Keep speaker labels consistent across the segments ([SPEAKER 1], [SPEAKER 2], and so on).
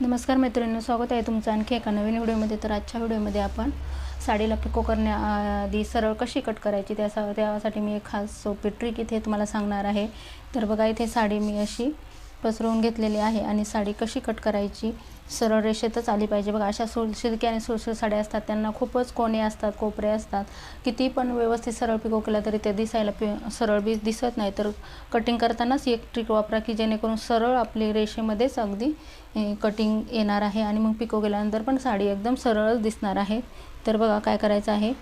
[SPEAKER 1] नमस्कार मैत्रिणींनो स्वागत आहे तुमचं आणखी एका नवीन व्हिडिओमध्ये. तर आजच्या व्हिडिओमध्ये आपण साडीला पिको करण्याआधी सरळ कशी कट करायची त्यासा त्यासाठी मी एक खास सोपी ट्रिक इथे तुम्हाला सांगणार आहे. तर बघा इथे साडी मी अशी पसरवून घेतलेली आहे आणि साडी कशी कट करायची? सरळ रेषेतच आली पाहिजे. बघा अशा सुलशिरकी आणि सुळसुळ साड्या असतात. त्यांना खूपच कोणे असतात कोपरे असतात. किती पण व्यवस्थित सरळ पिको केला तरी ते दिसायला पि सरळ बी दिसत नाही. तर कटिंग करतानाच एक ट्रिक वापरा की जेणेकरून सरळ आपली रेषेमध्येच अगदी कटिंग येणार आहे आणि मग पिको केल्यानंतर पण साडी एकदम सरळच दिसणार आहे. तर बघा काय करायचं आहे.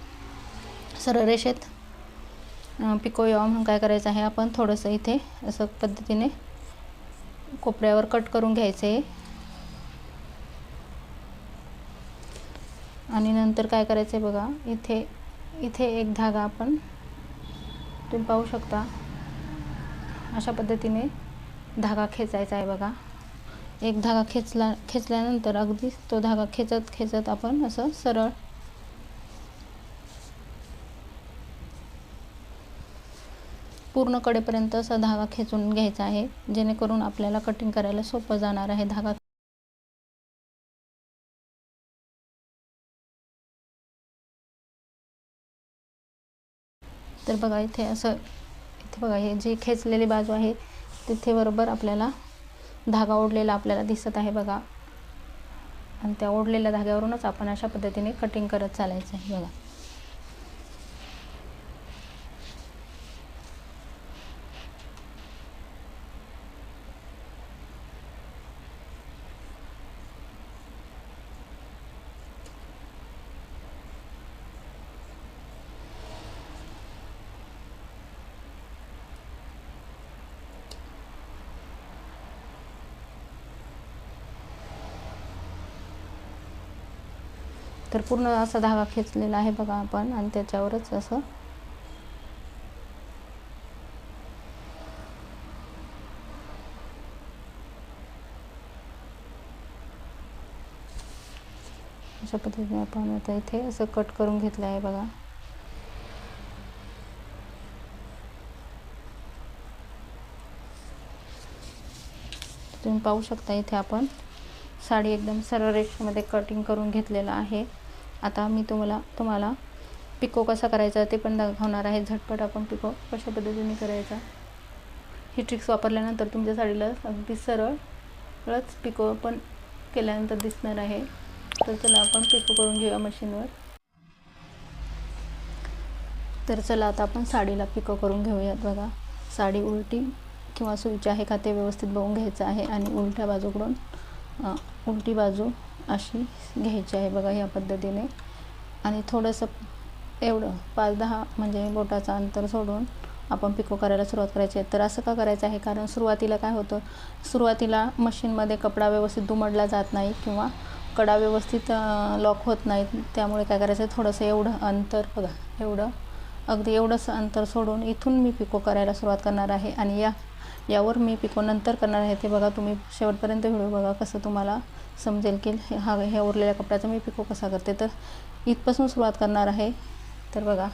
[SPEAKER 1] सरळ रेषेत पिको यावं म्हणून काय करायचं आहे? आपण थोडंसं इथे असं पद्धतीने कोपऱ्यावर कट करून घ्यायचे. आणि नंतर काय करायचं आहे बघा इथे इथे एक धागा आपण तुम्ही पाहू शकता. अशा पद्धतीने धागा खेचायचा आहे बघा. एक धागा खेचला खेचल्यानंतर अगदी तो धागा खेचत खेचत आपण असं सरळ पूर्ण कडेपर्यंत असा धागा खेचून घ्यायचा आहे जेणेकरून आपल्याला कटिंग करायला सोपं जाणार आहे. धागा तर बघा इथे असं इथे बघा हे जी खेचलेली बाजू आहे तिथे बरोबर आपल्याला धागा ओढलेला आपल्याला दिसत आहे बघा. आणि त्या ओढलेल्या धाग्यावरूनच आपण अशा पद्धतीने कटिंग करत चालायचं आहे बघा. तर पूर्ण असा धागा खेचलेला आहे बघा आपण आणि त्याच्यावरच असं अशा पद्धतीने आपण आता इथे असं कट करून घेतलं आहे बघा. तुम्ही पाहू शकता इथे आपण साडी एकदम सरळ रेषेमध्ये कटिंग करून घेतलेलं आहे. आता मी तुम्हाला तुम्हाला पिको कसा करायचा ते पण दाखवणार आहे. झटपट आपण पिको कशा पद्धतीने करायचा. ही ट्रिक्स वापरल्यानंतर तुमच्या साडीला अगदी सरळच पिको पण केल्यानंतर दिसणार आहे. तर चला आपण पिको करून घेऊया मशीनवर. तर चला आता आपण साडीला पिको करून घेऊयात बघा. साडी उलटी किंवा सुईची आहे का ते व्यवस्थित बघून घ्यायचं आहे आणि उलट्या बाजूकडून उलटी बाजू अशी घ्यायची आहे बघा ह्या पद्धतीने. आणि थोडंसं एवढं पाच दहा म्हणजे बोटाचं अंतर सोडून आपण पिको करायला सुरुवात करायची आहे. तर असं का करायचं आहे? कारण सुरुवातीला काय होतं? सुरुवातीला मशीनमध्ये कपडा व्यवस्थित दुमडला जात नाही किंवा कडा व्यवस्थित लॉक होत नाहीत. त्यामुळे काय करायचं? आहे थोडंसं एवढं अंतर बघा एवढं अगदी एवढंसं अंतर सोडून इथून मी पिको करायला सुरुवात करणार आहे. आणि या यावर मी पिको नंतर करणार आहे. ते बघा तुम्ही शेवटपर्यंत व्हिडिओ बघा कसं तुम्हाला समजेल की हा ह्या उरलेल्या कपड्याचा मी पिको कसा करते. तर इथपासून सुरुवात करणार आहे. तर बघा.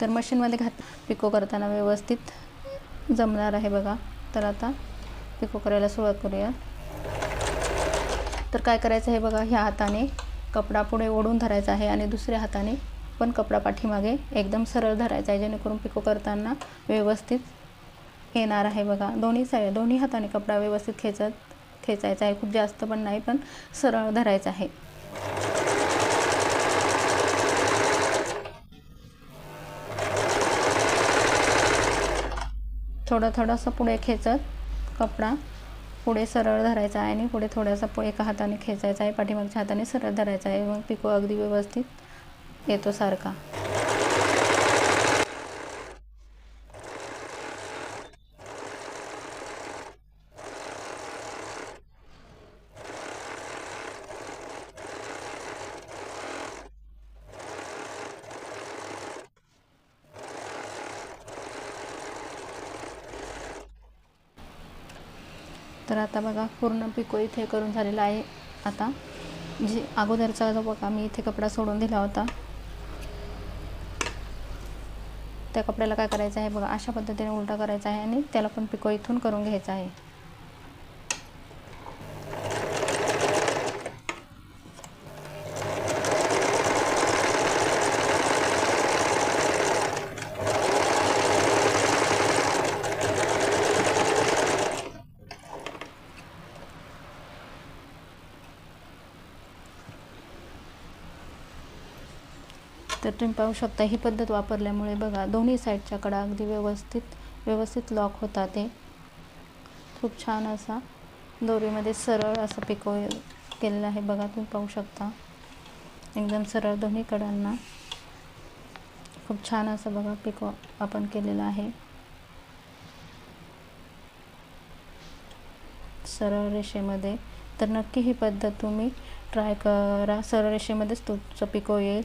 [SPEAKER 1] तर मशीनमध्ये घात पिको करताना व्यवस्थित जमणार आहे बघा. तर आता पिको करायला सुरुवात करूया. तर काय करायचं हे बघा ह्या हाताने कपडा पुढे ओढून धरायचा आहे आणि दुसऱ्या हाताने पण कपडा पाठीमागे एकदम सरळ धरायचा आहे जेणेकरून पिको करताना व्यवस्थित येणार आहे बघा. दोन्ही साईड दोन्ही हाताने कपडा व्यवस्थित खेचत खेचायचा आहे. खूप जास्त पण नाही पण सरळ धरायचा आहे. थोडं थोडंसं पुढे खेचत कपडा पुढे सरळ धरायचा आहे आणि पुढे थोडासा एका हाताने खेचायचा आहे पाठीमागच्या हाताने सरळ धरायचा आहे. मग पिको अगदी व्यवस्थित येतो सारखा. तर आता बघा पूर्ण पिको इथे करून झालेला आहे. आता जी अगोदरचा जो बघा मी इथे कपडा सोडून दिला होता. त्या त्या कपड्याला काय करायचं आहे बघा अशा पद्धतीने उलटा करायचा आहे आणि त्याला पण पिको इथून करून घ्यायचा आहे. तर तुम्ही पाहू शकता ही पद्धत वापरल्यामुळे बघा दोन्ही साईडच्या कडा अगदी व्यवस्थित व्यवस्थित लॉक होता ते. खूप छान असा दोरीमध्ये सरळ असं पिको केलेलं आहे बघा तुम्ही पाहू शकता. एकदम सरळ दोन्ही कडांना खूप छान असं बघा पिको आपण केलेलं आहे. सरळ रेषेमध्ये. तर नक्की ही पद्धत तुम्ही ट्राय करा. सरळ रेषेमध्येच तुमचं पिको येईल.